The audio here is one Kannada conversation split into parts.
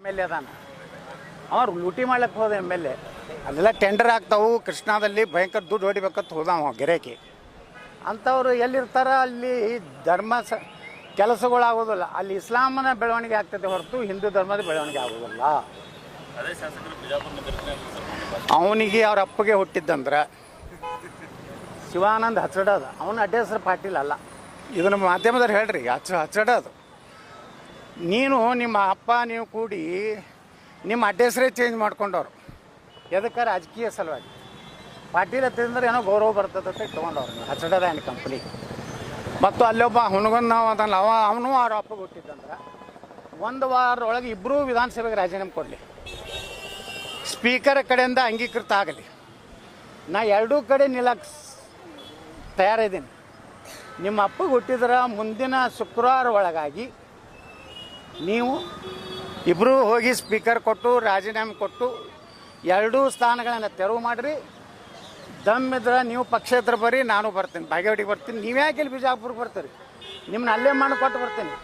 ಎಂ ಎಲ್ ಎ ಅದಾನ. ಅವ್ರು ಲೂಟಿ ಮಾಡ್ಲಿಕ್ಕೆ ಹೋದ ಎಂ ಎಲ್ ಎ. ಅಲ್ಲೆಲ್ಲ ಟೆಂಡರ್ ಆಗ್ತಾವು ಕೃಷ್ಣಾದಲ್ಲಿ ಭಯಂಕರ ದುಡ್ಡು ಹೊಡಿಬೇಕಂತ ಹೋದ ಅವ ಗೆರೆಕಿ ಅಂಥವ್ರು ಎಲ್ಲಿರ್ತಾರ? ಅಲ್ಲಿ ಧರ್ಮ ಸ ಕೆಲಸಗಳಾಗೋದಿಲ್ಲ. ಅಲ್ಲಿ ಇಸ್ಲಾಮನ ಬೆಳವಣಿಗೆ ಆಗ್ತದೆ ಹೊರತು ಹಿಂದೂ ಧರ್ಮದ ಬೆಳವಣಿಗೆ ಆಗೋದಿಲ್ಲ. ಅವನಿಗೆ ಅವ್ರ ಅಪ್ಪಗೆ ಹುಟ್ಟಿದ್ದಂದ್ರೆ. ಶಿವಾನಂದ್ ಹಚ್ಚಡದ ಅವನ ಅಡ್ಡ ಹೆಸರು ಪಾಟೀಲ್ ಅಲ್ಲ. ಇದನ್ನು ಮಾಧ್ಯಮದವ್ರು ಹೇಳ್ರಿ ಹಚ್ಚ ಹಚ್ಚಡದು ನೀನು ನಿಮ್ಮ ಅಪ್ಪ, ನೀವು ಕೂಡಿ ನಿಮ್ಮ ಅಡ್ಡೆಸರೇ ಚೇಂಜ್ ಮಾಡ್ಕೊಂಡವ್ರು. ಎದಕ್ಕೆ ರಾಜಕೀಯ ಸಲುವಾಗಿ? ಪಾಟೀಲ್ ಹತ್ತಿದ್ರೆ ಏನೋ ಗೌರವ ಬರ್ತದೆ ಅಂತ ತೊಗೊಂಡವ್ರು ಹಚ್ಚಡದ ಏನು ಕಂಪ್ನಿ ಮತ್ತು ಅಲ್ಲೊಬ್ಬ ಹುಣಗನ್ ನಾವು ಅದನ್ನು ಅವ, ಅವನು ಅವ್ರ ಅಪ್ಪ ಹುಟ್ಟಿದಂದ್ರೆ ಒಂದು ವಾರದೊಳಗೆ ಇಬ್ಬರೂ ವಿಧಾನಸಭೆಗೆ ರಾಜೀನಾಮೆ ಕೊಡಲಿ. ಸ್ಪೀಕರ್ ಕಡೆಯಿಂದ ಅಂಗೀಕೃತ ಆಗಲಿ. ನಾ ಎರಡೂ ಕಡೆ ನಿಲ್ಲಕ್ಕೆ ತಯಾರಿದ್ದೀನಿ. ನಿಮ್ಮ ಅಪ್ಪಗೆ ಹುಟ್ಟಿದ್ರೆ ಮುಂದಿನ ಶುಕ್ರವಾರ ಒಳಗಾಗಿ ನೀವು ಇಬ್ಬರೂ ಹೋಗಿ ಸ್ಪೀಕರ್ ಕೊಟ್ಟು ರಾಜೀನಾಮೆ ಕೊಟ್ಟು ಎರಡೂ ಸ್ಥಾನಗಳನ್ನು ತೆರವು ಮಾಡಿರಿ. ದಮ್ ಇದ್ರೆ ನೀವು ಪಕ್ಷೇತರ ಬರ್ರಿ ನಾನು ಬರ್ತೀನಿ. ಬಾಗೇವಾಡಿಗೆ ಬರ್ತೀನಿ. ನೀವ್ಯಾಕೆ ಇಲ್ಲಿ ಬಿಜಾಪುರ್ಗೆ ಬರ್ತೀರಿ? ನಿಮ್ಮನ್ನ ಅಲ್ಲೇ ಮಾಡಿಕೊಟ್ಟು ಬರ್ತೀನಿ.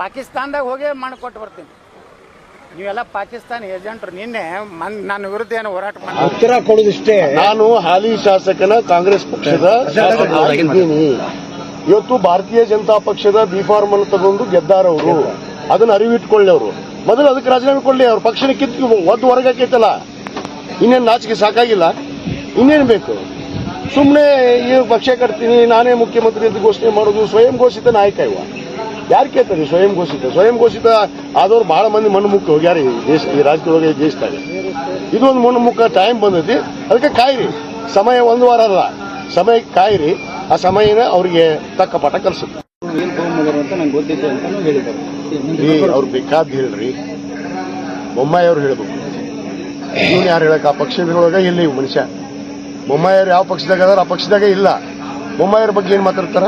ಪಾಕಿಸ್ತಾನದಾಗ ಹೋಗೇ ಕೊಟ್ಟು ಬರ್ತೀನಿ. ನೀವೆಲ್ಲ ಪಾಕಿಸ್ತಾನ ಏಜೆಂಟ್ರು. ನಿನ್ನೆ ಮನ್ ನನ್ನ ವಿರುದ್ಧ ಏನು ಹೋರಾಟ ಮಾಡಿ ಕೊಡೋದಿಷ್ಟೇ ಕೊಡುದಿಷ್ಟೇ. ನಾನು ಹಾಲಿ ಶಾಸಕನ ಕಾಂಗ್ರೆಸ್ ಪಕ್ಷದ ಇವತ್ತು ಭಾರತೀಯ ಜನತಾ ಪಕ್ಷದ ಬಿ ಫಾರ್ಮ್ ಅನ್ನು ತಗೊಂಡು ಗೆದ್ದಾರವರು ಅದನ್ನ ಅರಿವಿಟ್ಕೊಳ್ಳಿ ಅವರು. ಮೊದಲು ಅದಕ್ಕೆ ರಾಜೀನಾಮೆ ಕೊಡ್ಲಿ, ಅವ್ರ ಪಕ್ಷನ ಕಿತ್ತು ಒದ್ದು ಹೊರಗಾಕೈತಲ್ಲ. ಇನ್ನೇನು ನಾಚಿಕೆ ಸಾಕಾಗಿಲ್ಲ. ಇನ್ನೇನು ಬೇಕು? ಸುಮ್ಮನೆ ಈ ಪಕ್ಷ ಕಟ್ತೀನಿ, ನಾನೇ ಮುಖ್ಯಮಂತ್ರಿ ಅಂತ ಘೋಷಣೆ ಮಾಡೋದು ಸ್ವಯಂ ಘೋಷಿತ ನಾಯಕ ಇವ. ಯಾರು ಕೇಳ್ತಾರೆ ಸ್ವಯಂ ಘೋಷಿತ? ಸ್ವಯಂ ಘೋಷಿತ ಆದವ್ರು ಬಹಳ ಮಂದಿ ಮಣ್ಣು ಮುಖ ಹೋಗ್ಯಾರ ದೇಶ, ಈ ಈ ದೇಶದಾಗ. ಇದೊಂದು ಮಣ್ಣು ಮುಖ ಟೈಮ್ ಬಂದೈತಿ. ಅದಕ್ಕೆ ಕಾಯಿರಿ. ಸಮಯ ಒಂದು ವಾರ ಅಲ್ಲ. ಸಮಯ ಕಾಯಿರಿ. ಆ ಸಮಯನ ಅವರಿಗೆ ತಕ್ಕ ಪಾಠ ಕಲಿಸುತ್ತೆ. ಗೊತ್ತಿತ್ತು ಅವ್ರು ಬೇಕಾದ್ ಹೇಳ್ರಿ. ಬೊಮ್ಮಾಯಿ ಅವ್ರು ಹೇಳ್ಬೇಕು. ಇವನು ಯಾರು ಹೇಳಕ್ ಆ ಪಕ್ಷದೊಳಗ ಇಲ್ಲಿ ಮನುಷ್ಯ. ಬೊಮ್ಮಾಯಿಯವ್ರು ಯಾವ ಪಕ್ಷದಾಗ ಅದಾರ ಆ ಪಕ್ಷದಾಗ ಇಲ್ಲ. ಬೊಮ್ಮಾಯಿಯವ್ರ ಬಗ್ಗೆ ಏನ್ ಮಾತಾಡ್ತಾರ?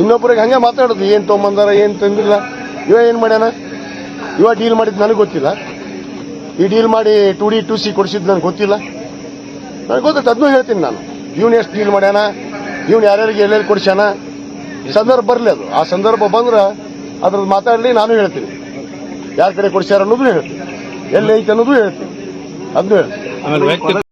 ಇನ್ನೊಬ್ಬರಿಗೆ ಹಂಗೆ ಮಾತಾಡೋದು ಏನ್ ತೊಗೊಂಬಂದಾರ ಏನ್ ತಂದಿಲ್ಲ. ಇವ ಏನ್ ಮಾಡ್ಯಾನ? ಇವ ಡೀಲ್ ಮಾಡಿದ್ ನನಗೆ ಗೊತ್ತಿಲ್ಲ. ಈ ಡೀಲ್ ಮಾಡಿ ಟು ಡಿ ಟು ಸಿ ಕೊಡಿಸಿದ್ ನನಗೆ ಗೊತ್ತಿಲ್ಲ. ನನಗೆ ಗೊತ್ತೈತೆ ಅದನ್ನೂ ಹೇಳ್ತೀನಿ ನಾನು. ಇವನು ಎಷ್ಟು ಡೀಲ್ ಮಾಡ್ಯಾನ? ಇವ್ನು ಯಾರ್ಯಾರಿಗೆ ಎಲ್ಲೆಲ್ಲಿ ಕೊಡ್ಸ್ಯಾನ? ಸಂದರ್ಭ ಬರಲಿ ಅದು. ಆ ಸಂದರ್ಭ ಬಂದ್ರೆ ಅದ್ರದ್ದು ಮಾತಾಡಲಿ ನಾನು ಹೇಳ್ತೀನಿ. ಯಾರ ಕಡೆ ಕೊಡ್ಸ್ಯಾರ ಅನ್ನೋದು ಹೇಳ್ತೀನಿ. ಎಲ್ಲಿ ಐತೆ ಅನ್ನೋದು ಹೇಳ್ತೀನಿ. ಅದನ್ನು ಹೇಳ್ತೀನಿ.